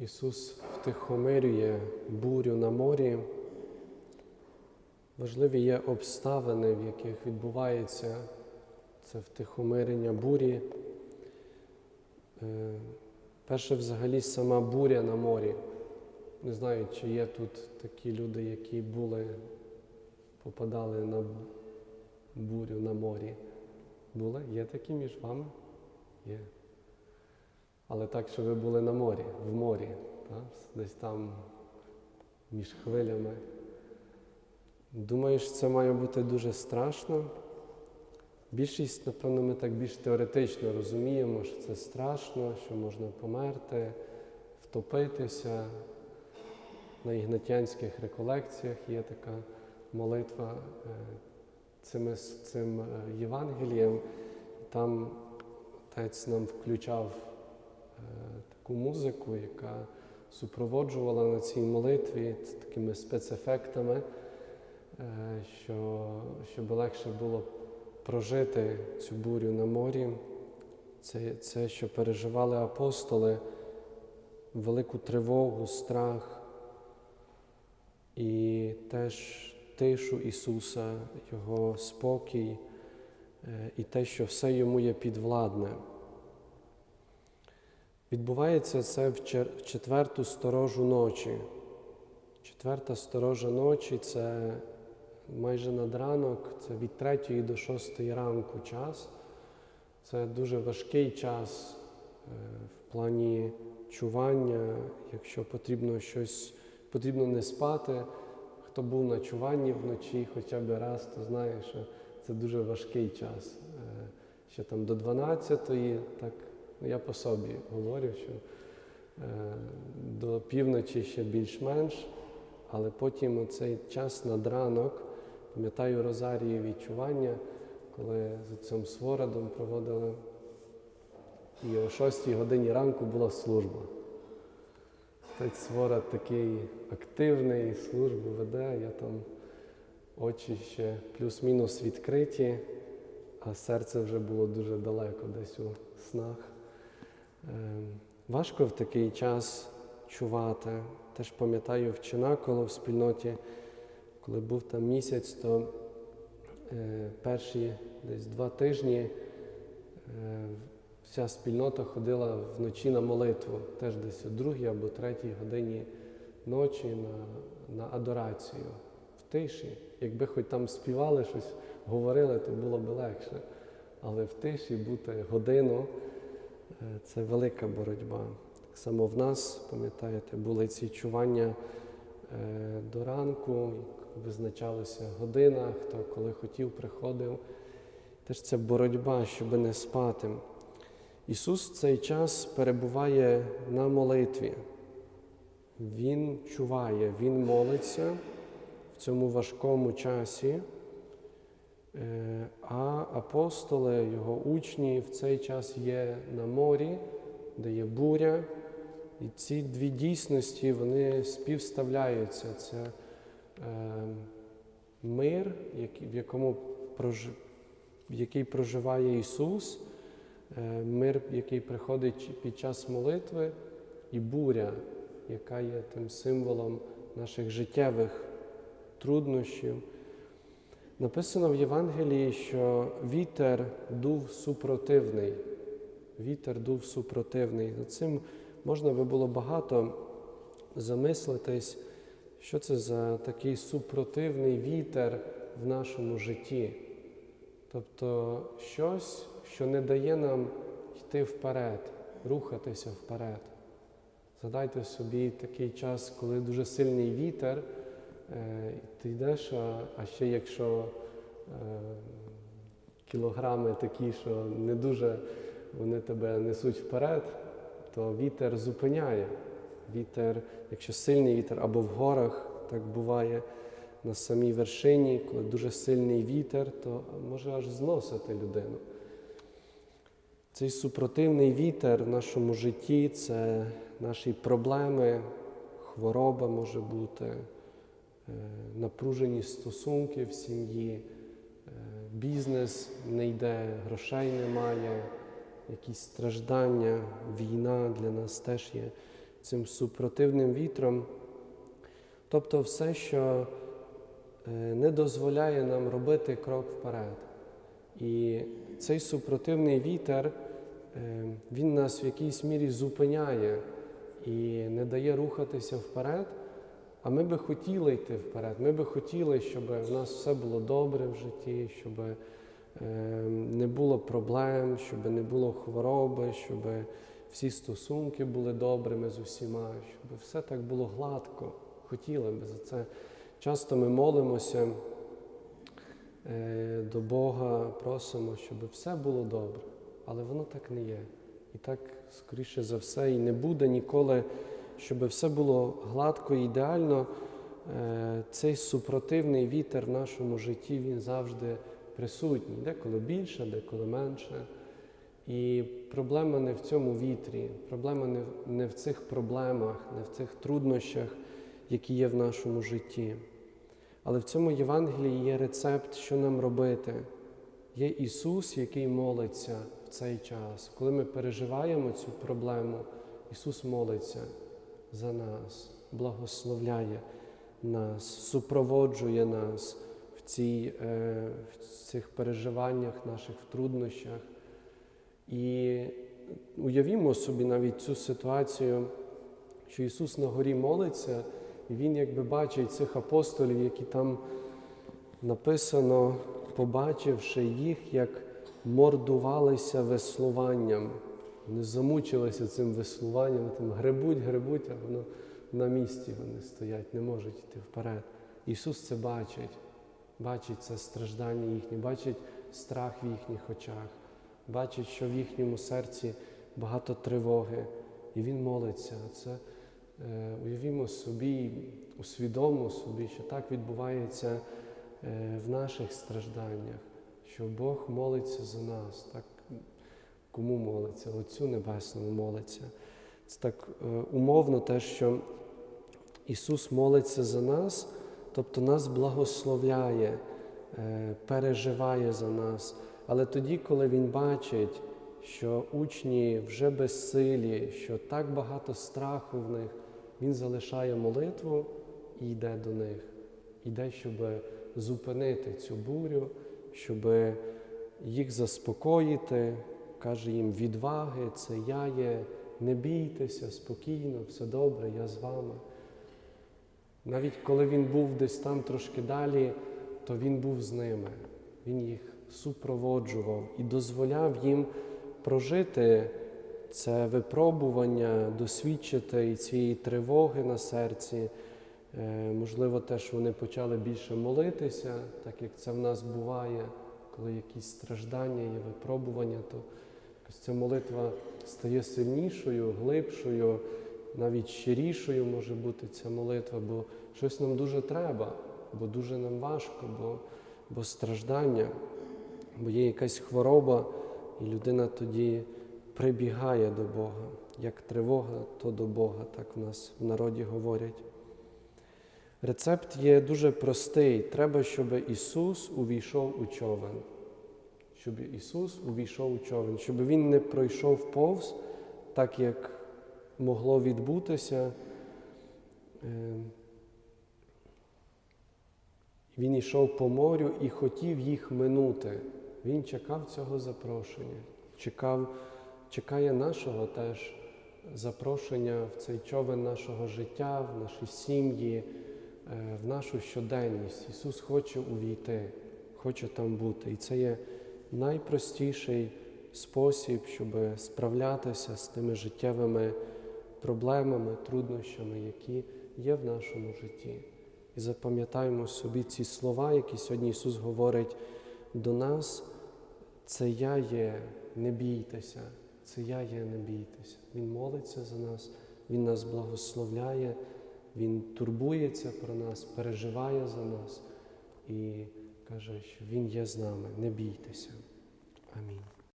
Ісус втихомирює бурю на морі. Важливі є обставини, в яких відбувається це втихомирення бурі. Е, Перше, взагалі, сама буря на морі. Не знаю, чи є тут такі люди, які були, попадали на бурю на морі. Були? Є такі між вами? Є. Але так, що ви були на морі, в морі, так? десь там між хвилями. Думаю, що це має бути дуже страшно. Більшість, напевно, ми так більш теоретично розуміємо, що це страшно, що можна померти, втопитися. На ігнатянських реколекціях є така молитва е, цим, цим е, Євангелієм. Там отець нам включав таку музику, яка супроводжувала на цій молитві такими спецефектами, що, щоб легше було прожити цю бурю на морі. Це, це що переживали апостоли, велику тривогу, страх і теж тишу Ісуса, Його спокій і те, що все йому є підвладне. Відбувається це в четверту сторожу ночі. Четверта сторожа ночі це майже над ранок, це від 3 до 6 ранку час. Це дуже важкий час в плані чування, якщо потрібно щось, потрібно не спати. Хто був на чуванні вночі хоча б раз, то знає, що це дуже важкий час. Ще там до 12-ї, так, я по собі говорю, що до півночі ще більш-менш, але потім цей час над ранок, пам'ятаю Розарії відчування, коли з отцем Свородом проводили, і о 6 годині ранку була служба. Отець Свород такий активний, службу веде, я там очі ще плюс-мінус відкриті, а серце вже було дуже далеко, десь у снах. Важко в такий час чувати. Теж пам'ятаю в Чинаколо в спільноті, коли був там місяць, то е, перші десь два тижні е, вся спільнота ходила вночі на молитву, теж десь о другій або третій годині ночі на, на адорацію в тиші. Якби хоч там співали щось, говорили, то було б легше. Але в тиші бути годину це велика боротьба. Так само в нас, пам'ятаєте, були ці чування до ранку, визначалася година, хто коли хотів, приходив. Теж це боротьба, щоб не спати. Ісус в цей час перебуває на молитві. Він чуває, Він молиться в цьому важкому часі, а апостоли, його учні в цей час є на морі, де є буря. І ці дві дійсності вони співставляються. Це е, мир, в якому прожив, який проживає Ісус, е, мир, який приходить під час молитви, і буря, яка є тим символом наших життєвих труднощів. Написано в Євангелії, що вітер дув супротивний. Вітер дув супротивний. За цим можна би було багато замислитись, що це за такий супротивний вітер в нашому житті. Тобто щось, що не дає нам йти вперед, рухатися вперед. Згадайте собі такий час, коли дуже сильний вітер, ти йдеш, а ще якщо кілограми такі, що не дуже вони тебе несуть вперед, то вітер зупиняє. Вітер, якщо сильний вітер або в горах, так буває на самій вершині, коли дуже сильний вітер, то може аж зносити людину. Цей супротивний вітер в нашому житті це наші проблеми, хвороба може бути, напружені стосунки в сім'ї, бізнес не йде, грошей немає якісь страждання, війна для нас теж є цим супротивним вітром. Тобто все, що е, не дозволяє нам робити крок вперед. І цей супротивний вітер, е, він нас в якійсь мірі зупиняє і не дає рухатися вперед. А ми би хотіли йти вперед. Ми би хотіли, щоб в нас все було добре в житті, щоб е, не було проблем, щоб не було хвороби, щоб всі стосунки були добрими з усіма, щоб все так було гладко. Хотіли би за це. Часто ми молимося е, до Бога, просимо, щоб все було добре, але воно так не є. І так, скоріше за все, і не буде ніколи, щоб все було гладко і ідеально. Е, Цей супротивний вітер в нашому житті він завжди присутній, деколи більше, деколи менше. І проблема не в цьому вітрі, проблема не не в цих проблемах, не в цих труднощах, які є в нашому житті. Але в цьому Євангелії є рецепт, що нам робити. Є Ісус, який молиться в цей час. Коли ми переживаємо цю проблему, Ісус молиться за нас, благословляє нас, супроводжує нас в, цій, е, в цих переживаннях, наших в труднощах. І уявімо собі навіть цю ситуацію, що Ісус на горі молиться, і Він якби бачить цих апостолів, які там написано, побачивши їх, як мордувалися веслуванням. Вони замучилися цим веслуванням, там гребуть, гребуть, а воно на місці вони стоять, не можуть йти вперед. Ісус це бачить, бачить це страждання їхнє, бачить страх в їхніх очах, бачить, що в їхньому серці багато тривоги, і Він молиться. Це е, уявімо собі, усвідомо собі, що так відбувається е, в наших стражданнях, що Бог молиться за нас. Так, кому молиться? Отцю Небесному молиться. Це так е, умовно те, що Ісус молиться за нас, тобто нас благословляє, е, переживає за нас. Але тоді, коли Він бачить, що учні вже безсилі, що так багато страху в них, Він залишає молитву і йде до них. Йде, щоб зупинити цю бурю, щоб їх заспокоїти, каже їм відваги, це я є, не бійтеся, спокійно, все добре, я з вами. Навіть коли він був десь там трошки далі, то він був з ними. Він їх супроводжував і дозволяв їм прожити це випробування, досвідчити і цієї тривоги на серці. Е, Можливо, теж вони почали більше молитися, так як це в нас буває, коли якісь страждання є випробування, то якось ця молитва стає сильнішою, глибшою, навіть щирішою може бути ця молитва, бо щось нам дуже треба, бо дуже нам важко, бо, бо страждання, бо є якась хвороба, і людина тоді прибігає до Бога. Як тривога, то до Бога, так в нас в народі говорять. Рецепт є дуже простий. Треба, щоб Ісус увійшов у човен. Щоб Ісус увійшов у човен, щоб Він не пройшов повз, так як могло відбутися. Е, Він йшов по морю і хотів їх минути. Він чекав цього запрошення, чекав, чекає нашого теж запрошення в цей човен нашого життя, в наші сім'ї, е, в нашу щоденність. Ісус хоче увійти, хоче там бути. І це є найпростіший спосіб, щоб справлятися з тими життєвими проблемами, труднощами, які є в нашому житті. І запам'ятаємо собі ці слова, які сьогодні Ісус говорить до нас. Це я є, не бійтеся, це я є, не бійтеся. Він молиться за нас, Він нас благословляє, Він турбується про нас, переживає за нас і каже, що Він є з нами, не бійтеся. Амінь.